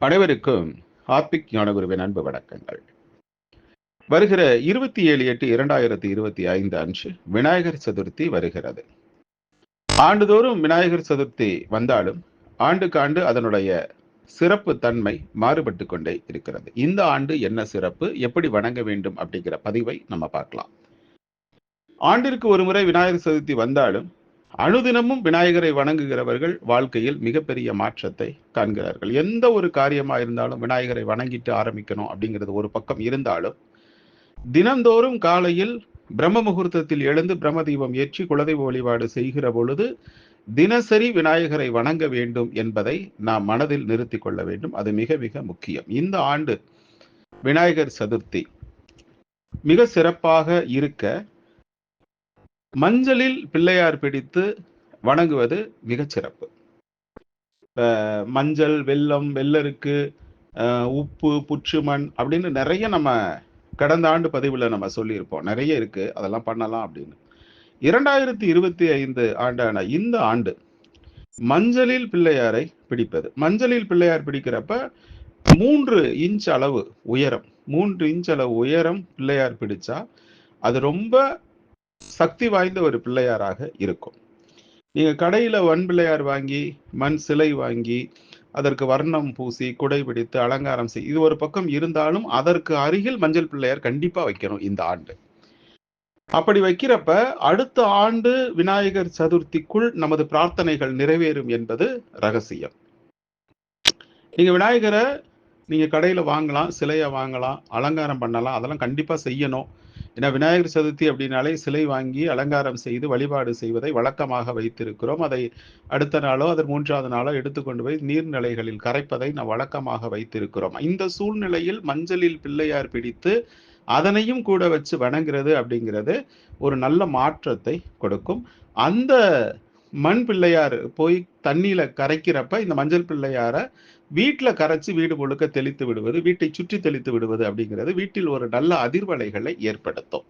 அனைவருக்கும் ஆத்மிக் ஞானகுருவின் அன்பு வணக்கங்கள். வருகிற இருபத்தி ஏழு எட்டு இரண்டாயிரத்தி இருபத்தி ஐந்து அன்று விநாயகர் சதுர்த்தி வருகிறது. ஆண்டுதோறும் விநாயகர் சதுர்த்தி வந்தாலும் ஆண்டுக்கு ஆண்டு அதனுடைய சிறப்பு தன்மை மாறுபட்டு கொண்டே இருக்கிறது. இந்த ஆண்டு என்ன சிறப்பு எப்படி வணங்க வேண்டும் அப்படிங்கிற பதிவை நம்ம பார்க்கலாம். ஆண்டிற்கு ஒரு முறை விநாயகர் சதுர்த்தி வந்தாலும் அனுதினமும் விநாயகரை வணங்குகிறவர்கள் வாழ்க்கையில் மிகப்பெரிய மாற்றத்தை காண்கிறார்கள். எந்த ஒரு காரியமாக இருந்தாலும் விநாயகரை வணங்கிட்டு ஆரம்பிக்கணும் அப்படிங்கிறது ஒரு பக்கம் இருந்தாலும் தினந்தோறும் காலையில் பிரம்ம முகூர்த்தத்தில் எழுந்து பிரம்மதீபம் ஏற்றி குலதெய்வ வழிபாடு செய்கிற பொழுது தினசரி விநாயகரை வணங்க வேண்டும் என்பதை நாம் மனதில் நிறுத்தி கொள்ள வேண்டும். அது மிக மிக முக்கியம். இந்த ஆண்டு விநாயகர் சதுர்த்தி மிக சிறப்பாக இருக்க மஞ்சளில் பிள்ளையார் பிடித்து வணங்குவது மிகச்சிறப்பு மஞ்சள் வெள்ளம் வெள்ளருக்கு உப்பு புற்றுமண் அப்படின்னு நிறைய நம்ம கடந்த ஆண்டு பதிவில் நம்ம சொல்லியிருப்போம். நிறைய இருக்கு. அதெல்லாம் பண்ணலாம் அப்படின்னு. இரண்டாயிரத்தி இருபத்தி ஐந்து ஆண்டான இந்த ஆண்டு மஞ்சளில் பிள்ளையாரை பிடிப்பது. மஞ்சளில் பிள்ளையார் பிடிக்கிறப்ப மூன்று இன்ச் அளவு உயரம் மூன்று இன்ச் அளவு உயரம் பிள்ளையார் பிடிச்சா அது ரொம்ப சக்தி வாய்ந்த ஒரு பிள்ளையாராக இருக்கும். நீங்க கடையில வன் பிள்ளையார் வாங்கி மண் சிலை வாங்கி அதற்கு வர்ணம் பூசி குடை பிடித்து அலங்காரம் செய் இது ஒரு பக்கம் இருந்தாலும் அதற்கு அருகில் மஞ்சள் பிள்ளையார் கண்டிப்பா வைக்கணும் இந்த ஆண்டு. அப்படி வைக்கிறப்ப அடுத்த ஆண்டு விநாயகர் சதுர்த்திக்குள் நமது பிரார்த்தனைகள் நிறைவேறும் என்பது ரகசியம். நீங்க விநாயகரை நீங்க கடையில வாங்கலாம் சிலையை வாங்கலாம் அலங்காரம் பண்ணலாம் அதெல்லாம் கண்டிப்பா செய்யணும். ஏன்னா விநாயகர் சதுர்த்தி அப்படின்னாலே சிலை வாங்கி அலங்காரம் செய்து வழிபாடு செய்வதை வழக்கமாக வைத்திருக்கிறோம். அதை அடுத்த நாளோ அதன் மூன்றாவது நாளோ எடுத்துக்கொண்டு போய் நீர்நிலைகளில் கரைப்பதை நாம் வழக்கமாக வைத்திருக்கிறோம். இந்த சூழ்நிலையில் மஞ்சளில் பிள்ளையார் பிடித்து அதனையும் கூட வச்சு வணங்குறது அப்படிங்கிறது ஒரு நல்ல மாற்றத்தை கொடுக்கும். அந்த மண் பிள்ளையார் போய் தண்ணியில கரைக்கிறப்ப இந்த மஞ்சள் பிள்ளையார வீட்டுல கரைச்சு வீடு முழுக்க தெளித்து விடுவது வீட்டை சுற்றி தெளித்து விடுவது அப்படிங்கிறது வீட்டில் ஒரு நல்ல அதிர்வலைகளை ஏற்படுத்தும்.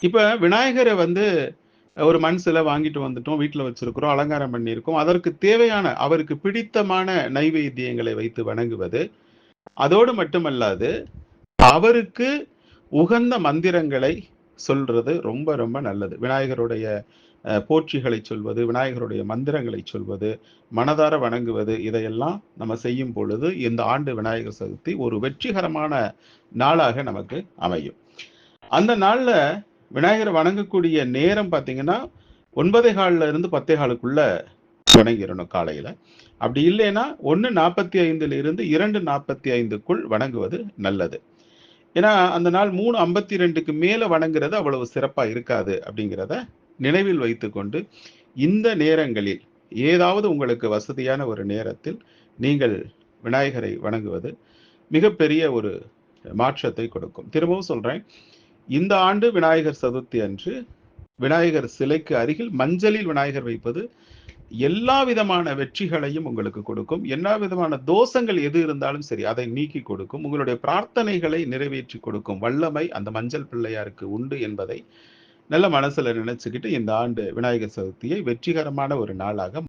இப்ப விநாயகரை வந்து ஒரு மண் சிலை வாங்கிட்டு வந்துட்டோம் வீட்டுல வச்சிருக்கிறோம் அலங்காரம் பண்ணியிருக்கோம். அதற்கு தேவையான அவருக்கு பிடித்தமான நைவேத்தியங்களை வைத்து வணங்குவது. அதோடு மட்டுமல்லாது அவருக்கு உகந்த மந்திரங்களை சொல்றது ரொம்ப ரொம்ப நல்லது. விநாயகருடைய போற்றிகளை சொல்வது விநாயகருடைய மந்திரங்களை சொல்வது மனதார வணங்குவது இதையெல்லாம் நம்ம செய்யும் பொழுது இந்த ஆண்டு விநாயகர் சதுர்த்தி ஒரு வெற்றிகரமான நாளாக நமக்கு அமையும். அந்த நாள்ல விநாயகரை வணங்கக்கூடிய நேரம் பார்த்தீங்கன்னா ஒன்பதே காலில் இருந்து பத்தே காலுக்குள்ள வணங்கிடணும் காலையில. அப்படி இல்லைன்னா ஒன்று நாற்பத்தி ஐந்துல இருந்து இரண்டு நாற்பத்தி ஐந்துக்குள் வணங்குவது நல்லது. ஏன்னா அந்த நாள் மூணு ஐம்பத்தி ரெண்டுக்கு மேல வணங்குறது அவ்வளவு சிறப்பா இருக்காது அப்படிங்கிறத நினைவில் வைத்துக்கொண்டு இந்த நேரங்களில் ஏதாவது உங்களுக்கு வசதியான ஒரு நேரத்தில் நீங்கள் விநாயகரை வணங்குவது மிகப்பெரிய ஒரு மாற்றத்தை கொடுக்கும். திரும்பவும் சொல்றேன் இந்த ஆண்டு விநாயகர் சதுர்த்தி அன்று விநாயகர் சிலைக்கு அருகில் மஞ்சளில் விநாயகர் வைப்பது எல்லா விதமான வெற்றிகளையும் உங்களுக்கு கொடுக்கும். எல்லா விதமான தோஷங்கள் எது இருந்தாலும் சரி அதை நீக்கி கொடுக்கும். உங்களுடைய பிரார்த்தனைகளை நிறைவேற்றி கொடுக்கும். வல்லமை அந்த மஞ்சள் பிள்ளையாருக்கு உண்டு என்பதை நல்ல மனசுல நினைச்சுக்கிட்டு இந்த ஆண்டு விநாயகர் சதுர்த்தியை வெற்றிகரமான ஒரு நாளாக